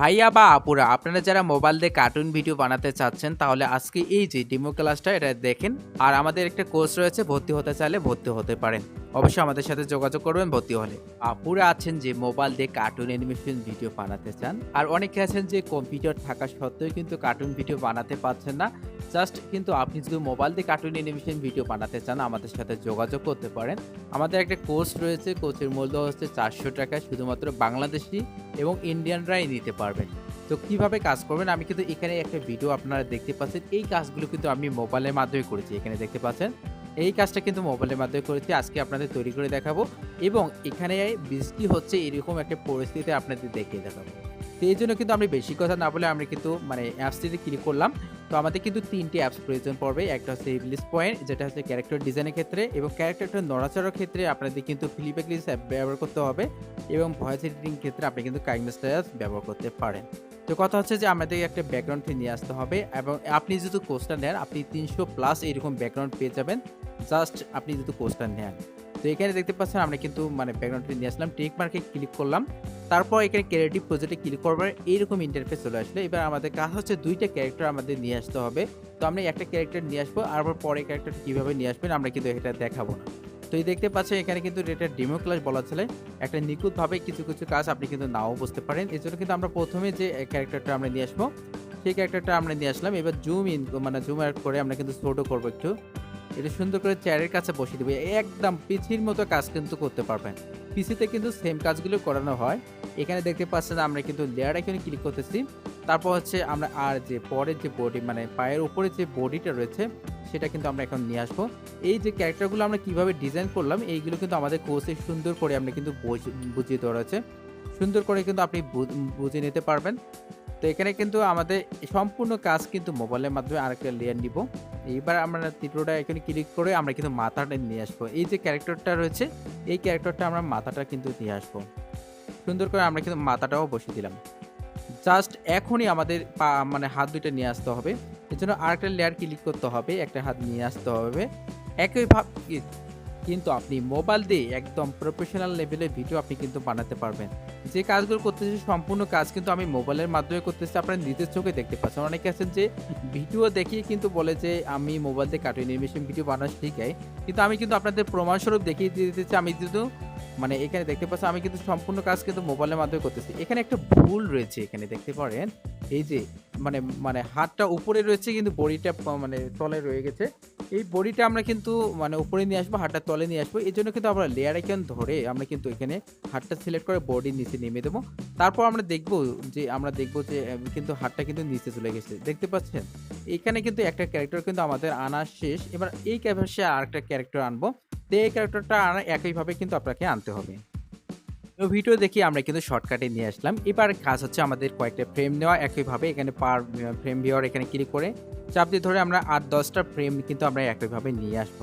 ভাইয়া বা আপুরা, আপনারা যারা মোবাইল দিয়ে কার্টুন ভিডিও বানাতে চাচ্ছেন, তাহলে আজকে এই যে ডেমো ক্লাসটা এটা দেখেন। আর আমাদের একটা কোর্স রয়েছে, ভর্তি হতে চাইলে ভর্তি হতে পারেন। অবশ্যই আমাদের সাথে যোগাযোগ করবেন ভর্তি হলে। আপুরা আছেন যে মোবাইল দিয়ে কার্টুন অ্যানিমেশন ভিডিও বানাতে চান, আর অনেকে আছেন যে কম্পিউটার থাকা সত্ত্বেও কিন্তু কার্টুন ভিডিও বানাতে পারছেন না। জাস্ট কিন্তু আপনি যদি মোবাইল দিয়ে কার্টুন অ্যানিমেশন ভিডিও বানাতে চান, আমাদের সাথে যোগাযোগ করতে পারেন। আমাদের একটা কোর্স রয়েছে কোর্সের মূল্য হচ্ছে চারশো টাকা, শুধুমাত্র বাংলাদেশি এবং ইন্ডিয়ানরাই নিতে পারবেন। তো কীভাবে কাজ করবেন? আমি কিন্তু এখানে একটা ভিডিও আপনারা দেখতে পাচ্ছেন। এই কাজগুলো কিন্তু আমি মোবাইলের মাধ্যমে করেছি। এখানে দেখতে পাচ্ছেন? এই কাজটা কিন্তু মোবাইলের মাধ্যমে করেছি। আজকে আপনাদের তৈরি করে দেখাবো। এবং এখানে বৃষ্টি হচ্ছে এরকম একটা পরিস্থিতি আপনাদের দেখিয়ে দেখাবো। তো এই জন্য কিন্তু আমি বেশি কথা না বলে আমি কিন্তু মানে অ্যাপসটিতে ক্লিক করলাম। তো আমাদের কিন্তু তিনটি অ্যাপস প্রয়োজন পড়বে। একটা হচ্ছে ইংলিশ পয়েন্ট যেটা হচ্ছে ক্যারেক্টার ডিজাইনের ক্ষেত্রে এবং ক্যারেক্টারটা নড়াচড়ার ক্ষেত্রে আপনাদের কিন্তু ফিলিপ্যাকলিস অ্যাপ ব্যবহার করতে হবে এবং ভয়েস এডিটিং ক্ষেত্রে আপনি কিন্তু কাইমেস্টায়াস ব্যবহার করতে পারেন। তো কথা হচ্ছে যে আমাদের একটা ব্যাকগ্রাউন্ড ফি নিয়ে আসতে হবে এবং আপনি যদি কোর্সটা নেন, আপনি তিনশো প্লাস এরকম ব্যাকগ্রাউন্ড পেয়ে যাবেন। জাস্ট আপনি যদি কোর্সটা নেন। তো এখানে দেখতে পাচ্ছেন আমরা কিন্তু মানে ব্যাকগ্রাউন্ডটি নিয়ে আসলাম টেক মার্কে ক্লিক করলাম। তারপর এখানে ক্রিয়েটিভ প্রজেক্টে ক্লিক করবার এইরকম ইন্টারফেস চলে আসলে। এবার আমাদের কাজ হচ্ছে দুইটা ক্যারেক্টার আমাদের নিয়ে আসতে হবে। তো আমরা একটা ক্যারেক্টার নিয়ে আসব, আর পরে ক্যারেক্টার কীভাবে নিয়ে আসবেন আমরা কিন্তু এটা দেখাবো না। তো এই দেখতে পাচ্ছেন এখানে কিন্তু এটা ডেমো ক্লাস বলা ছিল একটা নিখুঁতভাবে কিছু কিছু কাজ আপনি কিন্তু নাও বুঝতে পারেন। এই জন্য কিন্তু আমরা প্রথমে যে ক্যারেক্টারটা আমরা নিয়ে আসব, সেই ক্যারেক্টারটা আমরা নিয়ে আসলাম। এবার জুম ইন মানে জুম আউট করে আমরা কিন্তু ছোটো করব একটু। এটা সুন্দর করে চেয়ারের কাছে বসিয়ে দেবে। একদম পিছির মতো কাজ কিন্তু করতে পারবেন। পিসিতে কিন্তু সেম কাজগুলো করানো হয়। এখানে দেখতে পাচ্ছেন আমরা কিন্তু লেয়ার এখানে ক্লিক করতেছি। তারপর হচ্ছে আমরা আর যে পরের যে বডি মানে পায়ের উপরে যে বডিটা রয়েছে, সেটা কিন্তু আমরা এখন নিয়ে আসব। এই যে ক্যারেক্টারগুলো আমরা কীভাবে ডিজাইন করলাম, এইগুলো কিন্তু আমাদের কোর্সে সুন্দর করে আমরা কিন্তু বুঝ- বুঝিয়ে দেওয়া রয়েছে। সুন্দর করে কিন্তু আপনি বুঝে নিতে পারবেন। তো এখানে কিন্তু আমাদের সম্পূর্ণ কাজ কিন্তু মোবাইলের মাধ্যমে আরেকটা লেয়ার নিব। এইবার আমরা তীব্রটা এখানে ক্লিক করে আমরা কিন্তু মাথাটা নিয়ে আসব। এই যে ক্যারেক্টারটা রয়েছে, এই ক্যারেক্টারটা আমরা মাথাটা কিন্তু নিয়ে আসব। সুন্দর করে আমরা কিন্তু মাথাটাও বসিয়ে দিলাম। জাস্ট এখনই আমাদের পা মানে হাত দুইটা নিয়ে আসতে হবে। এর জন্য আরেকটা লেয়ার ক্লিক করতে হবে, একটা হাত নিয়ে আসতে হবে। একই ভাব, কিন্তু আপনি মোবাইল দিয়ে একদম প্রফেশনাল লেভেলের ভিডিও আপনি কিন্তু বানাতে পারবেন। যে কাজগুলো করতেছি, সম্পূর্ণ কাজ কিন্তু আমি মোবাইলের মাধ্যমে করতেছি। আপনারা নিজের চোখে দেখতে পাচ্ছেন। অনেকে আছেন যে ভিডিও দেখিয়ে কিন্তু বলে যে, আমি মোবাইল দিয়ে কার্টুন অ্যানিমেশন ভিডিও বানানো শিখাই। কিন্তু আমি কিন্তু আপনাদের প্রমাণস্বরূপ দেখিয়ে দিয়ে দিতেছি। আমি কিন্তু মানে এখানে দেখতে পাচ্ছি আমি কিন্তু সম্পূর্ণ কাজ কিন্তু মোবাইলের মাধ্যমে করতেছি। এখানে একটা ভুল রয়েছে এখানে, দেখতে পারেন। এই যে মানে মানে হাতটা উপরে রয়েছে, কিন্তু বডিটা মানে তলে রয়ে গেছে। এই বডিটা আমরা কিন্তু মানে উপরে নিয়ে আসব হাতটা তলে নিয়ে আসব। এই জন্য কিন্তু আমরা লেয়ার আইকন ধরে আমরা কিন্তু এখানে হাতটা সিলেক্ট করে বডির নিচে নেমে দেবো। তারপর আমরা দেখব যে, আমরা দেখব যে কিন্তু হাতটা কিন্তু নিচে চলে গেছে। দেখতে পাচ্ছেন? এখানে কিন্তু একটা ক্যারেক্টার কিন্তু আমাদের আনা শেষ। এবার এই ক্যাভাসে আর একটা ক্যারেক্টার আনব। তো এই ক্যারেক্টারটা একইভাবে কিন্তু আপনাকে আনতে হবে। ভিডিও দেখি আমরা কিন্তু শর্টকাটে নিয়ে আসলাম। এবার কাজ হচ্ছে আমাদের কয়েকটা ফ্রেম নেওয়া একইভাবে। এখানে পার ফ্রেম ভিওর এখানে ক্লিক করে চাপ দিয়ে ধরে আমরা আট দশটা ফ্রেম কিন্তু আমরা একইভাবে নিয়ে আসব।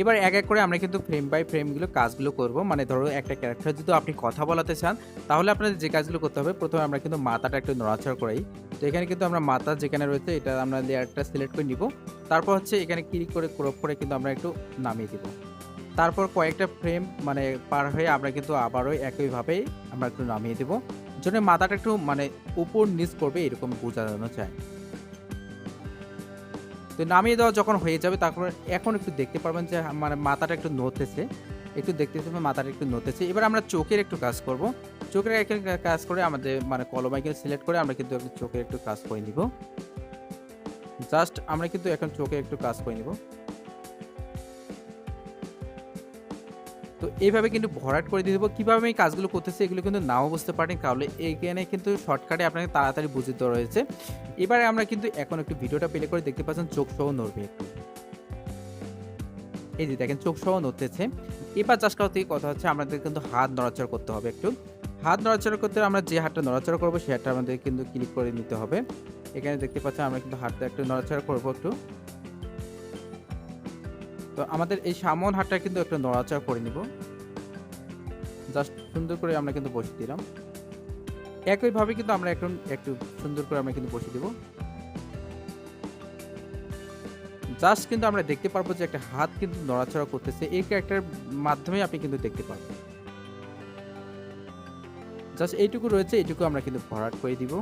এবার এক এক করে আমরা কিন্তু ফ্রেম বাই ফ্রেমগুলো কাজগুলো করব। মানে ধরো একটা ক্যারেক্টার যদি আপনি কথা বলাতে চান, তাহলে আপনাদের যে কাজগুলো করতে হবে, প্রথমে আমরা কিন্তু মাথাটা একটু নড়াচড়া করাই। তো এখানে কিন্তু আমরা মাথা যেখানে রয়েছে, এটা আমরা লেয়ারটা সিলেক্ট করে নিব। তারপর হচ্ছে এখানে ক্লিক করে ক্রপ করে কিন্তু আমরা একটু নামিয়ে দিব। তারপর কয়েকটা ফ্রেম মানে পার হয়ে আমরা কিন্তু আবারও একইভাবে আমরা একটু নামিয়ে দেবো। জন্য মাথাটা একটু মানে উপর নিচ করবে এরকম বোঝানো চায় তো নামিয়ে দেওয়া যখন হয়ে যাবে তারপর এখন একটু দেখতে পারবেন যে মানে মাথাটা একটু নড়তেছে। একটু দেখতে পাবেন মাথাটা একটু নড়তেছে। এবার আমরা চোখের একটু কাজ করব। চোখের এখানে কাজ করে আমাদের মানে কলম আইকন সিলেক্ট করে আমরা কিন্তু একটু চোখের একটু কাজ করে নিব। জাস্ট আমরা কিন্তু এখন চোখে একটু কাজ করে নিব। তো এইভাবে কিন্তু ভরাট করে দিয়ে দেবো। কীভাবে আমি কাজগুলো করতেছি এগুলো কিন্তু নাও বুঝতে পারেন। তাহলে এখানে কিন্তু শর্টকাটে আপনাকে তাড়াতাড়ি বুঝতে রয়েছে। এবারে আমরা কিন্তু এখন একটু ভিডিওটা প্লে করে দেখতে পাচ্ছেন চোখ সহ নড়বে একটু। এই যে দেখেন চোখ সহ নড়তেছে। এবার চাষ করার থেকে কথা হচ্ছে, আমাদের কিন্তু হাত নড়াচড়া করতে হবে একটু। হাত নড়াচড়া করতে আমরা যে হাতটা নড়াচড়া করব সেই হাতটা আমাদের কিন্তু ক্লিক করে নিতে হবে। এখানে দেখতে পাচ্ছেন আমরা কিন্তু হাতটা একটু নড়াচড়া করব একটু। তো আমাদের এই সামন হাতটা কিন্তু একটু নড়াচড়া করে নিব। জাস্ট সুন্দর করে আমরা কিন্তু বসিয়ে দিলাম। একইভাবে কিন্তু আমরা এখন একটু সুন্দর করে আমরা কিন্তু বসিয়ে দিব। জাস্ট কিন্তু আমরা দেখতে পারব যে একটা হাত কিন্তু নড়াচড়া করতেছে। এই ক্যারেক্টার মাধ্যমে আপনি কিন্তু দেখতে পারবেন। জাস্ট এইটুকু রয়েছে, এইটুকু আমরা কিন্তু ভরাট করে দিব।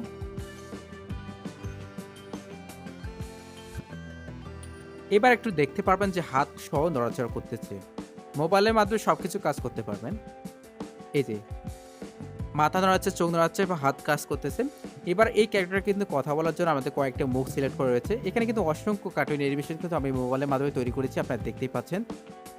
এবার একটু দেখতে পারবেন যে হাত সহ নড়াচড়া করতেছে। মোবাইলের মাধ্যমে সব কিছু কাজ করতে পারবেন। এই যে, মাথা নড়াচ্ছে, চোখ নড়াচ্ছে বা হাত কাজ করতেছে। এবার এই ক্যারেক্টার কিন্তু কথা বলার জন্য আমাদের কয়েকটা মুখ সিলেক্ট করা রয়েছে। এখানে কিন্তু অসংখ্য কার্টুন অ্যানিমেশন কিন্তু আমি মোবাইলের মাধ্যমে তৈরি করেছি, আপনারা দেখতেই পাচ্ছেন।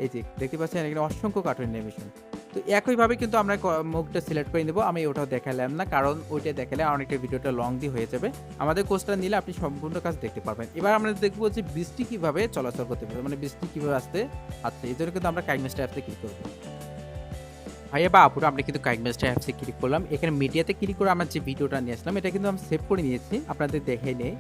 এই যে, দেখতে পাচ্ছেন এখানে অসংখ্য কার্টুন অ্যানিমেশন তো একইভাবে কিন্তু আমরা মুখটা সিলেক্ট করে নেব। আমি ওটাও দেখালাম না, কারণ ওইটা দেখালে অনেকটা ভিডিওটা লং দিয়ে হয়ে যাবে। আমাদের কোর্সটা নিলে আপনি সম্পূর্ণ কাজ দেখতে পারবেন। এবার আমরা দেখব যে বৃষ্টি কীভাবে চলাচল করতে পারবে মানে বৃষ্টি কীভাবে আসতে আসতে এই জন্য কিন্তু আমরা কাইগমেস্টার অ্যাপসে ক্লিক করব। ভাইয়া বা আপুরা, আমরা কিন্তু কাইগমেস্টার অ্যাপসে ক্লিক করলাম। এখানে মিডিয়াতে ক্লিক করে আমার যে ভিডিওটা নিয়ে আসলাম, এটা কিন্তু আমি সেভ করে নিয়েছি। আপনাদের দেখে নেই।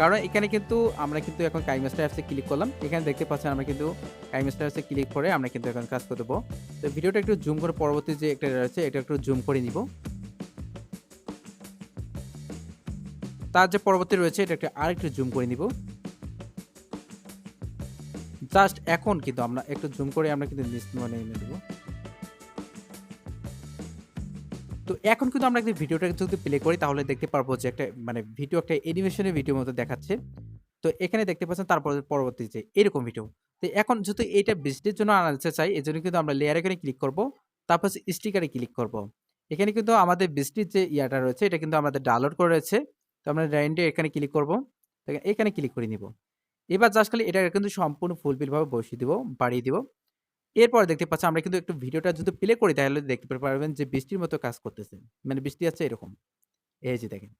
কারণ এখানে কিন্তু আমরা কিন্তু এখন কাইগমেস্টার অ্যাপসে ক্লিক করলাম। এখানে দেখতে পাচ্ছেন আমরা কিন্তু কাইগমেস্টার অ্যাপসে ক্লিক করে আমরা কিন্তু এখন কাজ করে দেবো। তো ভিডিওটা একটু জুম করে পরবর্তী যে একটা রয়েছে, এটা একটু জুম করে নিব। তার যে পরবর্তী রয়েছে, এটা একটা আরেকটু জুম করে নিব। জাস্ট এখন কিন্তু আমরা একটু জুম করে আমরা কিন্তু নিচ মানে এনে দেবো তো এখন কিন্তু আমরা যদি ভিডিওটা যদি প্লে করি, তাহলে দেখতে পারব যে একটা মানে ভিডিও একটা এনিমেশনের ভিডিও মতো দেখাচ্ছে। তো এখানে দেখতে পাচ্ছেন তারপর পরবর্তী যে এরকম ভিডিও তো এখন যদি এটা বৃষ্টির জন্য আনতে চাই এই জন্য কিন্তু আমরা লেয়ার এখানে ক্লিক করব, তারপর স্টিকারে ক্লিক করব। এখানে কিন্তু আমাদের বৃষ্টির যে ইয়াটা রয়েছে, এটা কিন্তু আমাদের ডাউনলোড করে রয়েছে। তো আমরা র্যান্ডে এখানে ক্লিক করব। এখানে ক্লিক করে নিব। এবার জাস্ট খালি এটা কিন্তু সম্পূর্ণ ফুলফিলভাবে বসিয়ে দিব, বাড়িয়ে দিব। এরপর দেখতে পাচ্ছি আমরা কিন্তু একটু ভিডিওটা যদি প্লে করি, তাহলে দেখতে পারবেন যে বৃষ্টির মতো কাজ করতেছে। মানে বৃষ্টি আছে এরকম। এই যে দেখেন।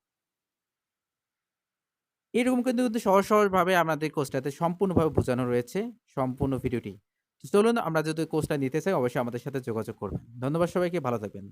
এরকম কিন্তু কিন্তু সহজ সহজভাবে আমাদের কোর্সটাতে সম্পূর্ণভাবে বোঝানো রয়েছে সম্পূর্ণ ভিডিওটি। চলুন, আমরা যদি কোর্সটা নিতে চাই, অবশ্যই আমাদের সাথে যোগাযোগ করবেন। ধন্যবাদ সবাইকে, ভালো থাকবেন।